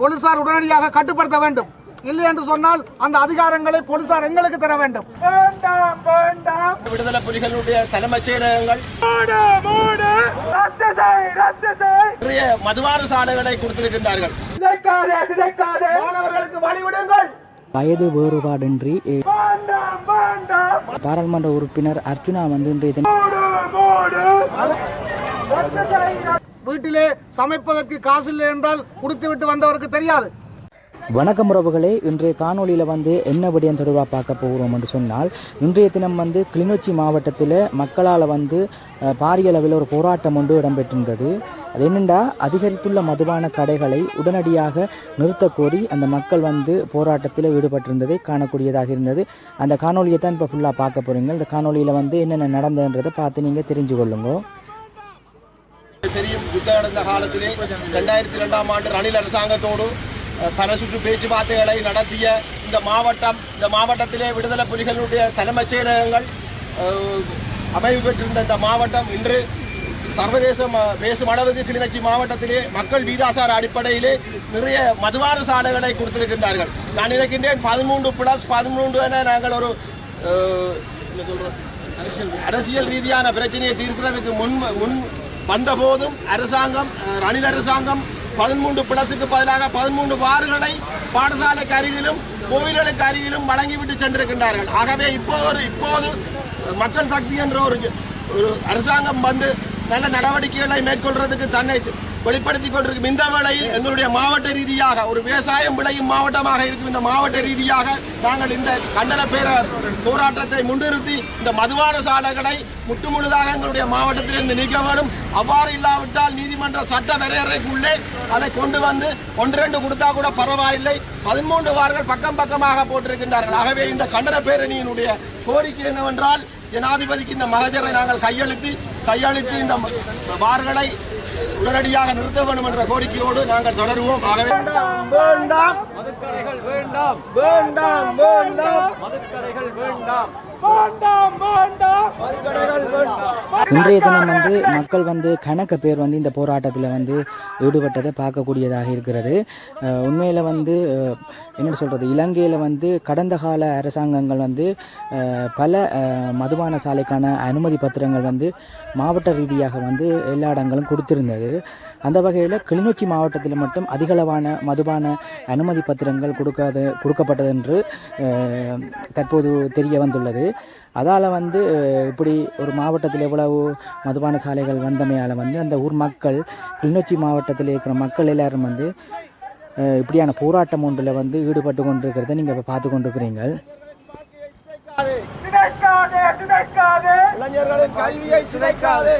போலீசார் உடனடியாக கட்டுப்படுத்த வேண்டும். இல்லை என்று சொன்னால் அந்த அதிகாரங்களை போலீசார் எங்களுக்கு தர வேண்டும். விடுதலை புலிகளுடைய தலைமைச் செயலகங்கள் மதுபான சாலைகளை கொடுத்திருக்கின்றார்கள். மாணவர்களுக்கு வழிவிடுங்கள். வயது வேறுபாடின்றி பாராளுமன்ற உறுப்பினர் அர்ச்சுனா வந்து வீட்டிலே சமைப்பதற்கு காசு இல்லை என்றால் கொடுத்துவிட்டு வந்தவருக்கு தெரியாது. வணக்கம் உறவுகளே இன்றைய காணொலியில் வந்து என்ன விடயம் தொடர்பாக பார்க்க போகிறோம் என்று சொன்னால் இன்றைய தினம் வந்து கிளிநொச்சி மாவட்டத்தில் மக்களால் வந்து பாரிய அளவில் ஒரு போராட்டம் ஒன்று இடம்பெற்றிருந்தது. அது என்னென்னா அதிகரித்துள்ள மதுபான கடைகளை உடனடியாக நிறுத்தக் கோரி அந்த மக்கள் வந்து போராட்டத்தில் ஈடுபட்டிருந்ததை காணக்கூடியதாக இருந்தது. அந்த காணொலியை தான் இப்போ ஃபுல்லாக பார்க்க போகிறீங்க இந்த காணொலியில் வந்து என்னென்ன நடந்ததுன்றதை பார்த்து நீங்கள் தெரிஞ்சு கொள்ளுங்க. யுத்தம் நடந்த காலத்திலே ரெண்டாயிரத்தி ரெண்டாம் ஆண்டு ரணில் அரசாங்கத்தோடு பல சுற்று பேச்சுவார்த்தைகளை நடத்திய இந்த மாவட்டம் இந்த மாவட்டத்திலே விடுதலை புலிகளுடைய தலைமைச் செயலகங்கள் அமைவு பெற்றிருந்த இந்த மாவட்டம் இன்று சர்வதேச ம- பேசும் அளவுக்கு கிளிநொச்சி மாவட்டத்திலே மக்கள் வீதாசார அடிப்படையிலே நிறைய மதுவான சாலைகளை கொடுத்திருக்கின்றார்கள். நான் நினைக்கின்றேன் பதிமூன்று பிளஸ் பதிமூன்று என நாங்கள் ஒரு என்ன சொல்றோம் அரசியல் ரீதியான பிரச்சனையை தீர்க்கிறதுக்கு முன் முன் வந்தபோதும் அரசாங்கம் ரணில் அரசாங்கம் பதிமூன்று பிளஸுக்கு பதிலாக பதிமூன்று வார்களை பாடசாலைக்கு அருகிலும் கோயில்களுக்கு அருகிலும் வழங்கிவிட்டு சென்றிருக்கின்றார்கள். ஆகவே இப்போது இப்போது மக்கள் சக்தி என்ற ஒரு ஒரு அரசாங்கம் வந்து நல்ல நடவடிக்கைகளை மேற்கொள்றதுக்கு தன்னை வெளிப்படுத்திக் கொண்டிருக்கும் இந்த வேளையில் எங்களுடைய மாவட்ட ரீதியாக ஒரு விவசாயம் விளையும் மாவட்டமாக இருக்கும் இந்த மாவட்ட ரீதியாக நாங்கள் இந்த கண்டன பேர போராட்டத்தை முன்னிறுத்தி இந்த மதுபான சாலைகளை முற்றுமுழுதாக எங்களுடைய மாவட்டத்திலிருந்து நீக்க வேண்டும். அவ்வாறு இல்லாவிட்டால் நீதிமன்ற சட்ட வரையறைக்குள்ளே அதை கொண்டு வந்து ஒன்று ரெண்டு கொடுத்தா கூட பரவாயில்லை. பதிமூன்று வார்கள் பக்கம் பக்கமாக போட்டிருக்கின்றார்கள். ஆகவே இந்த கண்டன பேரணியினுடைய கோரிக்கை என்னவென்றால் ஜனாதிபதிக்கு இந்த மகஜரை நாங்கள் கையெழுத்து கையெழுத்து இந்த வார்களை உடனடியாக நிறுத்த வேண்டும் என்ற கோரிக்கையோடு நாங்கள் தொடருவோம். ஆகவே வேண்டாம். வேண்டாம். மதுக்கடைகள் வேண்டாம். வேண்டாம். வேண்டாம். மதுக்கடைகள் வேண்டாம். இன்றைய தினம் வந்து மக்கள் வந்து கணக்க பேர் வந்து இந்த போராட்டத்தில் வந்து ஈடுபட்டதை பார்க்கக்கூடியதாக இருக்கிறது. உண்மையில் வந்து என்ன சொல்கிறது இலங்கையில் வந்து கடந்த கால அரசாங்கங்கள் வந்து பல மதுபான சாலைக்கான அனுமதி பத்திரங்கள் வந்து மாவட்ட ரீதியாக வந்து எல்லா இடங்களும் கொடுத்திருந்தது. அந்த வகையில் கிளிநொச்சி மாவட்டத்தில் மட்டும் அதிகளவான மதுபான அனுமதி பத்திரங்கள் கொடுக்காது கொடுக்கப்பட்டது என்று தற்போது தெரிய வந்துள்ளது. அதால் வந்து இப்படி ஒரு மாவட்டத்தில் எவ்வளவு மதுபான சாலைகள் வந்தமையால் வந்து அந்த ஊர் மக்கள் கிளிநொச்சி மாவட்டத்தில் இருக்கிற மக்கள் எல்லாரும் வந்து இப்படியான போராட்டம் ஒன்றில் வந்து ஈடுபட்டு கொண்டிருக்கிறத நீங்கள் இப்போ பார்த்து கொண்டிருக்கிறீங்க இளைஞர்களின் கல்வியை சிதைக்காதே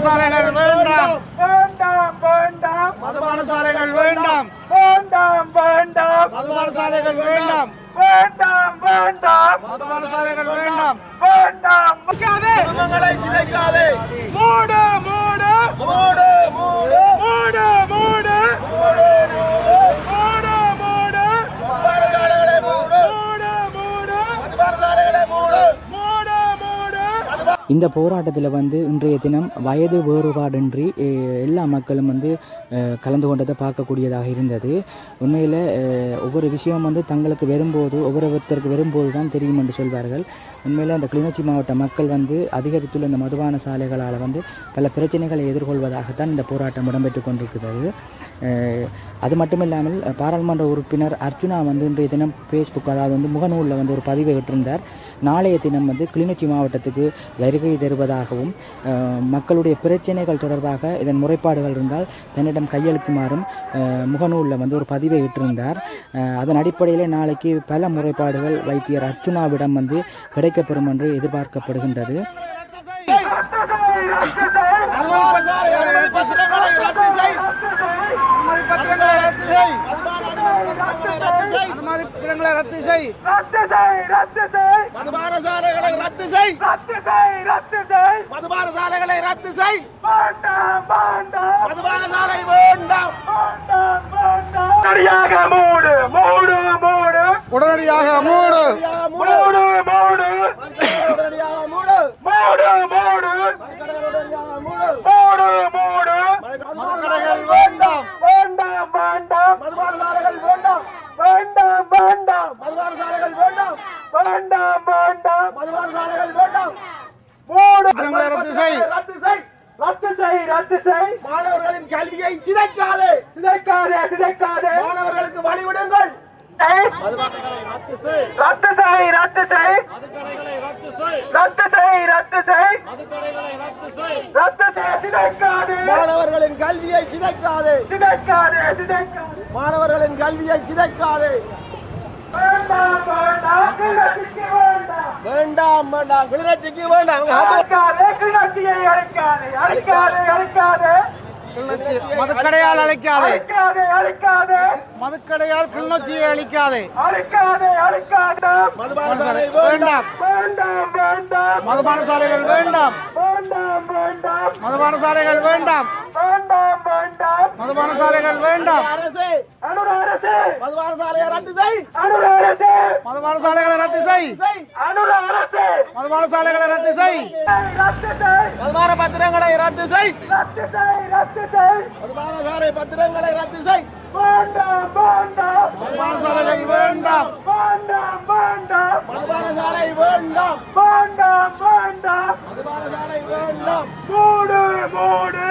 சாலைகள் வேண்டாம் மதுபான சாலைகள் வேண்டாம் மதுபான சாலைகள் வேண்டாம். மதுபான சாலைகள் வேண்டாம். குடும்பங்களை சிதைக்காதே. மூடு மூடு. மூடு மூடு மூடு மூடு மூடு மூடு மதுபான சாலைகளை மூடு மூடு மூடு மதுபான சாலைகளை மூடு மூடு மூடு இந்த போராட்டத்தில் வந்து இன்றைய தினம் வயது வேறுபாடின்றி எல்லா மக்களும் வந்து கலந்து கொண்டதை பார்க்கக்கூடியதாக இருந்தது. உண்மையில் ஒவ்வொரு விஷயம் வந்து தங்களுக்கு வரும்போது ஒவ்வொருத்தருக்கு வரும்போது தான் தெரியும் என்று சொல்வார்கள். உண்மையில் அந்த கிளிநொச்சி மாவட்ட மக்கள் வந்து அதிகரித்துள்ள இந்த மதுபான சாலைகளால் வந்து பல பிரச்சனைகளை எதிர்கொள்வதாகத்தான் இந்த போராட்டம் இடம்பெற்று கொண்டிருக்கிறது. அது மட்டும் இல்லாமல் பாராளுமன்ற உறுப்பினர் அர்ஜுனா வந்து இன்றைய தினம் ஃபேஸ்புக் அதாவது வந்து முகநூலில் வந்து ஒரு பதிவை விட்டிருந்தார் நாளைய தினம் வந்து கிளிநொச்சி மாவட்டத்துக்கு வருகை தருவதாகவும் மக்களுடைய பிரச்சனைகள் தொடர்பாக இதன் முறைப்பாடுகள் இருந்தால் தன்னிடம் கையளிக்குமாறும் முகநூலில் வந்து ஒரு பதிவை இட்டிருந்தார் அதன் அடிப்படையில் நாளைக்கு பல முறைப்பாடுகள் வைத்தியர் அர்ஜுனாவிடம் வந்து கிடைக்கப்பெறும் என்று எதிர்பார்க்கப்படுகின்றது ரத்து செய் அனுமதி பத்திரங்களை ரத்து செய். அனுமதி பத்திரங்களை ரத்து செய். அனுமதி பத்திரங்களை ரத்து செய் மதுபான சாலைகளை ரத்து செய் மதுபான சாலைகளை ரத்து செய் மதுபான சாலை வேண்டாம் உடனடியாக மூடு. மூடு மூடு. உடனடியாக மூடு. மூடு மூடு. மூடு மூடு வேண்டாம் வேண்டாம் மதுபான சாலைகள் வேண்டாம் திட்டங்களை ரத்து செய் ரத்து செய் ரத்து செய் ரத்து செய். மாணவர்களின் கல்வியை சிதைக்காதே. சிதைக்காதே சிதைக்காதே. மாணவர்களுக்கு வழிவிடுங்கள். ரத்து செய். ரத்து செய் ரத்து செய். ரத்து செய். ரத்து செய் சிதைக்காதே. மாணவர்களின் கல்வியை சிதைக்காதே. சிதைக்காதே சிதைக்காதே. மாணவர்களின் கல்வியை சிதைக்காதே. வேண்டாம் வேண்டாம். கிளர்ச்சிக்கு வேண்டாம். வேண்டாம் வேண்டாம் கிளர்ச்சிக்கு வேண்டாம் அழிக்காதே அழிக்காதே அழிக்காதே. கிளிநொச்சி மதுக்கடையால் அழைக்காதே. அழிக்காதே மதுக்கடையால் கிளிநொச்சியை அழிக்காதே. வேண்டாம். வேண்டாம் வேண்டாம். மதுபான சாலைகள் வேண்டாம். வேண்டாம் வேண்டாம். மதுபான சாலைகள் வேண்டாம். வேண்டாம் வேண்டாம். மதுபான சாலைகள் வேண்டாம். அரசே. அனுர அரசே. மதுபான சாலையை ரத்து செய். அனுர அரசே. மதுபான சாலைகளை ரத்து செய். அனுர அரசே. மதுபான சாலைகளை ரத்து செய். ரத்து செய். மதுபான பத்திரங்களை ரத்து செய். ரத்து செய் ரத்து செய். மதுபான சாலை பத்திரங்களை ரத்து செய். வேண்டாம் வேண்டாம். மதுபான சாலைகள் வேண்டாம். வேண்டாம் வேண்டாம். மதுபான சாலை வேண்டாம். வேண்டாம் வேண்டாம். மதுபான சாலை வேண்டாம். மூடு மூடு.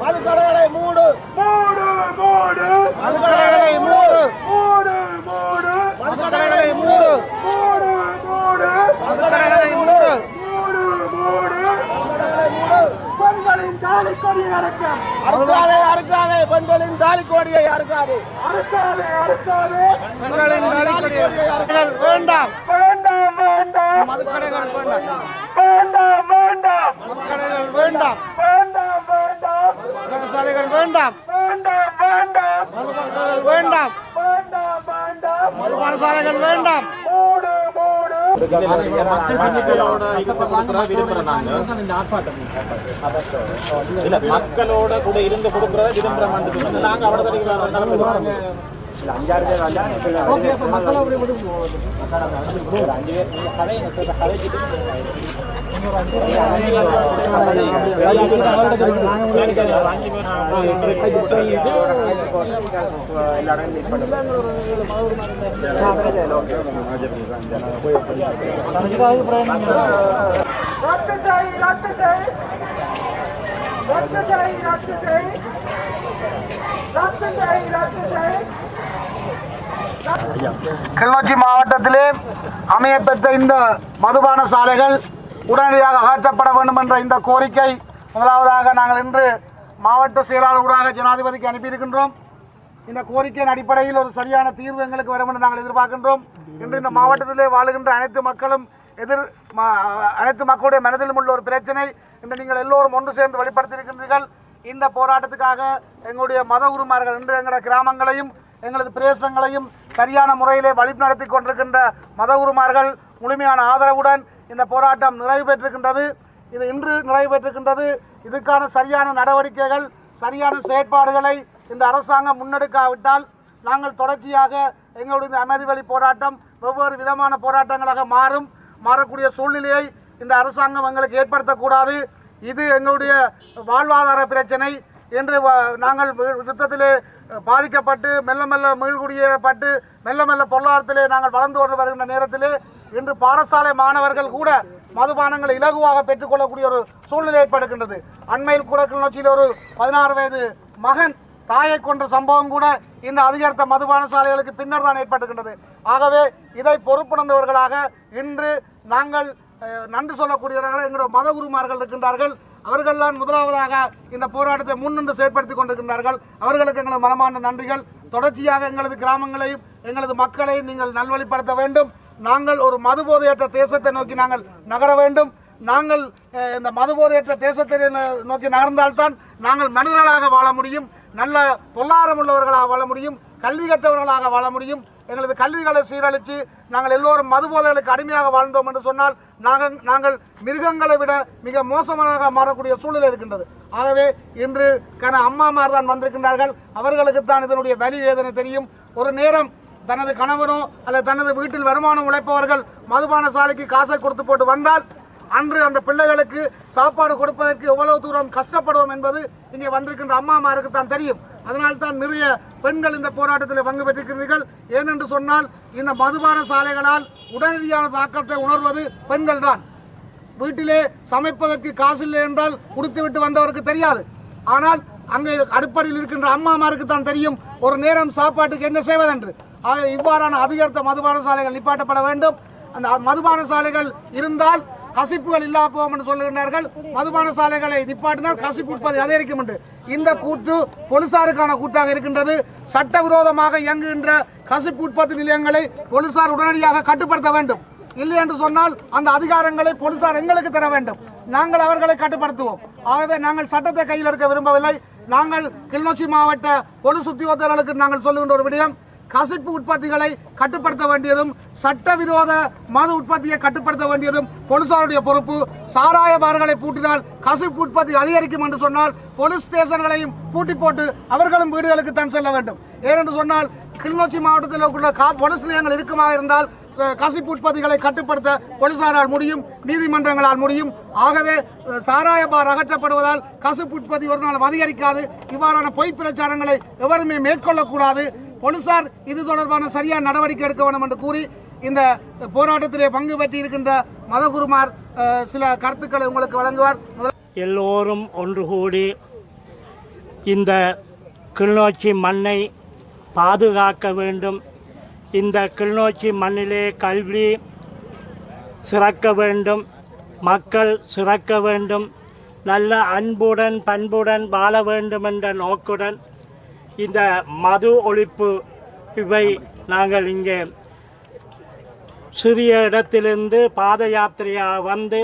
மதுக்கடைகளை மூடு. மூடு மூடு. மதுக்கடைகளை மூடு. மூடு மூடு. மதுக்கடைகளை மூடு. மூடு மூடு. மதுக்கடைகளை மூடு. மூடு மூடு. பெண்களின் தாலி கொடியை அறுக்க. அறுக்காதே அறுக்காதே. பெண்களின் தாலி கொடியை அறுக்காதே. அறுக்காதே அறுக்காதே. பெண்களின் நலிக்கடிகள் வேண்டாம் வேண்டாம் வேண்டாம் மதுக்கடைகள் வேண்டாம் வேண்டாம் வேண்டாம் மதுபான சாலைகள் வேண்டாம். வேண்டாம். வேண்டாம். மதுபான வேண்டாம் மக்களோட கூட இருந்து கொடுக்கறத விரும்புறோம் நாங்க செய் ரத்து செய் ரத்து கிளிநொச்சி மாவட்டத்திலே அமையப்பெற்ற இந்த மதுபான சாலைகள் உடனடியாக அகற்றப்பட வேண்டும் என்ற இந்த கோரிக்கை முதலாவதாக நாங்கள் இன்று மாவட்ட செயலாளர் ஊடாக ஜனாதிபதிக்கு அனுப்பியிருக்கின்றோம். இந்த கோரிக்கையின் அடிப்படையில் ஒரு சரியான தீர்வு எங்களுக்கு வரும் என்று நாங்கள் எதிர்பார்க்கின்றோம். இன்று இந்த மாவட்டத்திலே வாழுகின்ற அனைத்து மக்களும் எதிர் அனைத்து மக்களுடைய மனதிலும் உள்ள ஒரு பிரச்சனை. இன்று நீங்கள் எல்லோரும் ஒன்று சேர்ந்து வெளிப்படுத்தியிருக்கின்றீர்கள் இந்த போராட்டத்துக்காக எங்களுடைய மத உருமார்கள் இன்று எங்களோட கிராமங்களையும் எங்களது பிரதேசங்களையும் சரியான முறையிலே வழிநடத்தி கொண்டிருக்கின்ற மத உருமார்கள் முழுமையான ஆதரவுடன் இந்த போராட்டம் நிறைவு பெற்றிருக்கின்றது. இது இன்று நிறைவு பெற்றிருக்கின்றது. இதுக்கான சரியான நடவடிக்கைகள் சரியான செயற்பாடுகளை இந்த அரசாங்கம் முன்னெடுக்காவிட்டால் நாங்கள் தொடர்ச்சியாக எங்களுடைய அமைதி வழி போராட்டம் வெவ்வேறு விதமான போராட்டங்களாக மாறும். மாறக்கூடிய சூழ்நிலையை இந்த அரசாங்கம் எங்களுக்கு ஏற்படுத்தக்கூடாது. இது எங்களுடைய வாழ்வாதார பிரச்சனை என்று நாங்கள் யுத்தத்திலே பாதிக்கப்பட்டு மெல்ல மெல்ல மீள்குடியேறப்பட்டு மெல்ல மெல்ல பொருளாதாரத்திலே நாங்கள் வளர்ந்து கொண்டு வருகின்ற நேரத்திலே இன்று பாடசாலை மாணவர்கள் கூட மதுபானங்களை இலகுவாக பெற்றுக்கொள்ளக்கூடிய ஒரு சூழ்நிலை ஏற்படுகின்றது. அண்மையில் கூட கிளிநொச்சியில் ஒரு பதினாறு வயது மகன் தாயை கொன்ற சம்பவம் கூட இந்த அதிகரித்த மதுபான சாலைகளுக்கு பின்னர் தான் ஏற்பட்டுகின்றது ஆகவே இதை பொறுப்புணர்ந்தவர்களாக இன்று நாங்கள் நன்றி சொல்லக்கூடியவர்கள் எங்களுடைய மதகுருமார்கள் இருக்கின்றார்கள். அவர்கள்தான் முதலாவதாக இந்த போராட்டத்தை முன்னின்று செயற்படுத்திக் கொண்டிருக்கின்றார்கள். அவர்களுக்கு எங்களது மனமார்ந்த நன்றிகள். தொடர்ச்சியாக எங்களது கிராமங்களையும் எங்களது மக்களையும் நீங்கள் நல்வழிப்படுத்த வேண்டும். நாங்கள் ஒரு மதுபோதையற்ற தேசத்தை நோக்கி நாங்கள் நகர வேண்டும். நாங்கள் இந்த மதுபோதையற்ற தேசத்தை ந- நோக்கி நகர்ந்தால்தான் நாங்கள் மனிதர்களாக வாழ முடியும். நல்ல பொருளாதாரம் உள்ளவர்களாக வாழ முடியும். கல்வி கற்றவர்களாக வாழ முடியும். எங்களது கல்விகளை சீரழித்து நாங்கள் எல்லோரும் மதுபோதைகளுக்கு அடிமையாக வாழ்ந்தோம் என்று சொன்னால் நாங்கள் நாங்கள் மிருகங்களை விட மிக மோசமாக மாறக்கூடிய சூழ்நிலை இருக்கின்றது. ஆகவே இன்று கன அம்மாமார் தான் வந்திருக்கின்றார்கள். அவர்களுக்கு தான் இதனுடைய வலி வேதனை தெரியும். ஒரு நேரம் தனது கணவரோ அல்லது தனது வீட்டில் வருமானம் உழைப்பவர்கள் மதுபான சாலைக்கு காசை கொடுத்து போட்டு வந்தால் அன்று அந்த பிள்ளைகளுக்கு சாப்பாடு கொடுப்பதற்கு எவ்வளவு தூரம் கஷ்டப்படுவோம் என்பது இங்கே வந்திருக்கின்ற அம்மாமாருக்கு தான் தெரியும். அதனால் தான் நிறைய பெண்கள் இந்த போராட்டத்தில் பங்கு பெற்றிருக்கிறீர்கள். ஏனென்று சொன்னால் இந்த மதுபான சாலைகளால் உடனடியான தாக்கத்தை உணர்வது பெண்கள் தான். வீட்டிலே சமைப்பதற்கு காசு இல்லை என்றால் கொடுத்துவிட்டு வந்தவருக்கு தெரியாது. ஆனால் அங்கே அடிப்படையில் இருக்கின்ற அம்மாமாருக்கு தான் தெரியும். ஒரு நேரம் சாப்பாட்டுக்கு என்ன செய்வதென்று. ஆக இவ்வாறான அதிகரித்த மதுபான சாலைகள் நிப்பாட்டப்பட வேண்டும். அந்த மதுபான சாலைகள் இருந்தால் கசிப்புகள் இல்லா போகும் என்று சொல்லுகின்றார்கள். மதுபான சாலைகளை நிப்பாட்டினால் கசிப்பு உற்பத்தி அதிகரிக்கும் என்று. இந்த கூற்று போலீசாருக்கான கூற்றாக இருக்கின்றது. சட்டவிரோதமாக இயங்குகின்ற கசிப்பு உற்பத்தி நிலையங்களை போலீசார் உடனடியாக கட்டுப்படுத்த வேண்டும். இல்லை என்று சொன்னால் அந்த அதிகாரங்களை போலீசார் எங்களுக்கு தர வேண்டும். நாங்கள் அவர்களை கட்டுப்படுத்துவோம். ஆகவே நாங்கள் சட்டத்தை கையில் எடுக்க விரும்பவில்லை. நாங்கள் கிளிநொச்சி மாவட்ட பொது உத்தியோகத்தர்களுக்கு நாங்கள் சொல்லுகின்ற ஒரு விடயம் கசிப்பு உற்பத்திகளை கட்டுப்படுத்த வேண்டியதும் சட்டவிரோத மது உற்பத்தியை கட்டுப்படுத்த வேண்டியதும் போலீசாருடைய பொறுப்பு. சாராய பார்களை பூட்டினால் கசிப்பு உற்பத்தி அதிகரிக்கும் என்று சொன்னால் போலீஸ் ஸ்டேஷன்களையும் பூட்டி போட்டு அவர்களும் வீடுகளுக்கு தான் செல்ல வேண்டும். ஏனென்று சொன்னால் கிளிநொச்சி மாவட்டத்தில் உள்ள கா போலீஸ் நிலையங்கள் இருக்குமாக இருந்தால் கசிப்பு உற்பத்திகளை கட்டுப்படுத்த போலீசாரால் முடியும் நீதிமன்றங்களால் முடியும். ஆகவே சாராய பார் அகற்றப்படுவதால் கசிப்பு உற்பத்தி ஒரு நாளும் அதிகரிக்காது. இவ்வாறான பொய் பிரச்சாரங்களை எவருமே மேற்கொள்ளக்கூடாது. போலீசார் இது தொடர்பான சரியான நடவடிக்கை எடுக்க வேண்டும் என்று கூறி இந்த போராட்டத்திலே பங்கு பெற்றி இருக்கின்ற மதகுருமார் சில கருத்துக்களை உங்களுக்கு வழங்குவார். எல்லோரும் ஒன்று கூடி இந்த கிளிநொச்சி மண்ணை பாதுகாக்க வேண்டும். இந்த கிளிநொச்சி மண்ணிலே கல்வி சிறக்க வேண்டும். மக்கள் சிறக்க வேண்டும். நல்ல அன்புடன் பண்புடன் வாழ வேண்டும் என்ற நோக்குடன் இந்த மது ஒழிப்பு இவை நாங்கள் இங்கே சிறிய இடத்திலிருந்து பாத யாத்திரையாக வந்து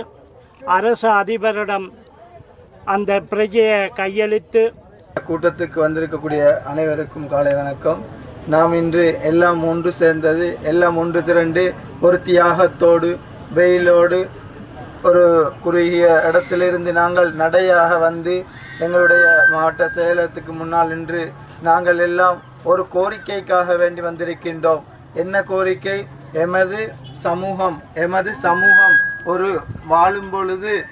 அரசு அதிபரிடம் அந்த பிரஜையை கையளித்து கூட்டத்துக்கு வந்திருக்கக்கூடிய அனைவருக்கும் காலை வணக்கம். நாம் இன்று எல்லாம் ஒன்று சேர்ந்தது எல்லாம் ஒன்று திரண்டு ஒரு தியாகத்தோடு வெயிலோடு ஒரு குறுகிய இடத்திலிருந்து நாங்கள் நடையாக வந்து எங்களுடைய மாவட்ட செயலகத்துக்கு முன்னால் நின்று நாங்கள் எல்லாம் ஒரு கோரிக்கைக்காக வேண்டி வந்திருக்கின்றோம். என்ன கோரிக்கை? எமது சமூகம் எமது சமூகம் ஒரு வாழும் பொழுது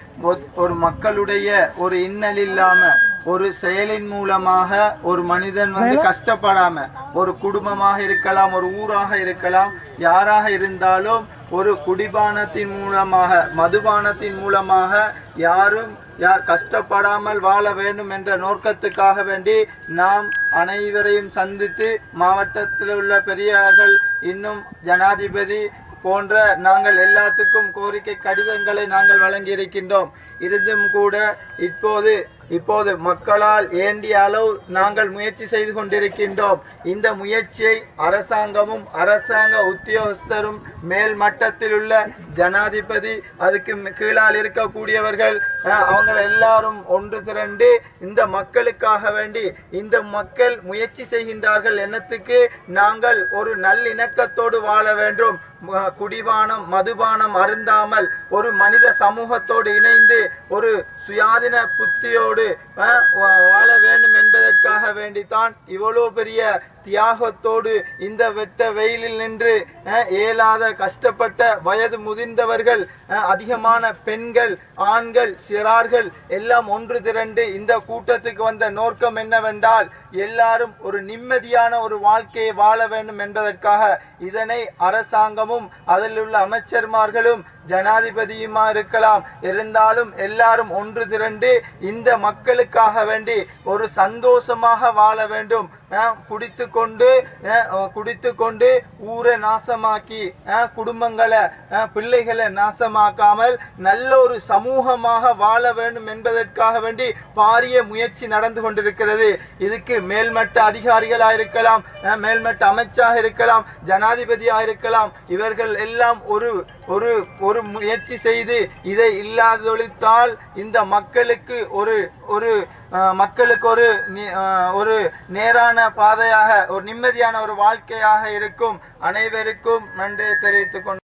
ஒரு மக்களுடைய ஒரு இன்னல் இல்லாம ஒரு செயலின் மூலமாக ஒரு மனிதன் வந்து கஷ்டப்படாம ஒரு குடும்பமாக இருக்கலாம் ஒரு ஊராக இருக்கலாம் யாராக இருந்தாலும் ஒரு குடிபானத்தின் மூலமாக மதுபானத்தின் மூலமாக யாரும் யார் கஷ்டப்படாமல் வாழ வேண்டும் என்ற நோக்கத்துக்காக வேண்டி நாம் அனைவரையும் சந்தித்து மாவட்டத்தில் உள்ள பெரியார்கள் இன்னும் ஜனாதிபதி போன்ற நாங்கள் எல்லாத்துக்கும் கோரிக்கை கடிதங்களை நாங்கள் வழங்கியிருக்கின்றோம். இருந்தும் கூட இப்போது இப்போது மக்களால் ஏண்டிய அளவு நாங்கள் முயற்சி செய்து கொண்டிருக்கின்றோம். இந்த முயற்சியை அரசாங்கமும் அரசாங்க உத்தியோகஸ்தரும் மேல் மட்டத்தில் உள்ள ஜனாதிபதி அதுக்கு கீழால் இருக்கக்கூடியவர்கள் அவங்க எல்லாரும் ஒன்று திரண்டு இந்த மக்களுக்காக வேண்டி இந்த மக்கள் முயற்சி செய்கின்றார்கள் எண்ணத்துக்கு நாங்கள் ஒரு நல்லிணக்கத்தோடு வாழ வேண்டும். குடிபானம் மதுபானம் அருந்தாமல் ஒரு மனித சமூகத்தோடு இணைந்து ஒரு சுயாதீன புத்தியோடு வாழ வேண்டும் என்பதற்காக வேண்டித்தான் இவ்வளோ பெரிய தியாகத்தோடு இந்த வெட்ட வெயிலில் நின்று இயலாத கஷ்டப்பட்ட வயது முதிர்ந்தவர்கள் அதிகமான பெண்கள் ஆண்கள் சிறார்கள் எல்லாம் ஒன்று திரண்டு இந்த கூட்டத்துக்கு வந்த நோக்கம் என்னவென்றால் எல்லாரும் ஒரு நிம்மதியான ஒரு வாழ்க்கையை வாழ வேண்டும் என்பதற்காக இதனை அரசாங்கமும் அதில் உள்ள அமைச்சர்மார்களும் ஜனாதிபதியுமா இருக்கலாம் இருந்தாலும் எல்லாரும் ஒன்று திரண்டு இந்த மக்களுக்காக வேண்டி ஒரு சந்தோஷமாக வாழ வேண்டும். குடித்து கொண்டு குடித்து கொண்டு ஊரை நாசமாக்கி குடும்பங்களை பிள்ளைகளை நாசமாக்காமல் நல்ல ஒரு சமூகமாக வாழ வேண்டும் என்பதற்காக வேண்டி பாரிய முயற்சி நடந்து கொண்டிருக்கிறது. இதுக்கு மேல்மட்ட அதிகாரிகளாக இருக்கலாம் மேல்மட்ட அமைச்சாக இருக்கலாம் ஜனாதிபதியாக இருக்கலாம் இவர்கள் எல்லாம் ஒரு ஒரு ஒரு முயற்சி செய்து இதை இல்லாதொழித்தால் இந்த மக்களுக்கு ஒரு ஒரு மக்களுக்கு ஒரு நி- ஒரு நேரான பாதையாக ஒரு நிம்மதியான ஒரு வாழ்க்கையாக இருக்கும். அனைவருக்கும் நன்றியை தெரிவித்துக் கொண்டு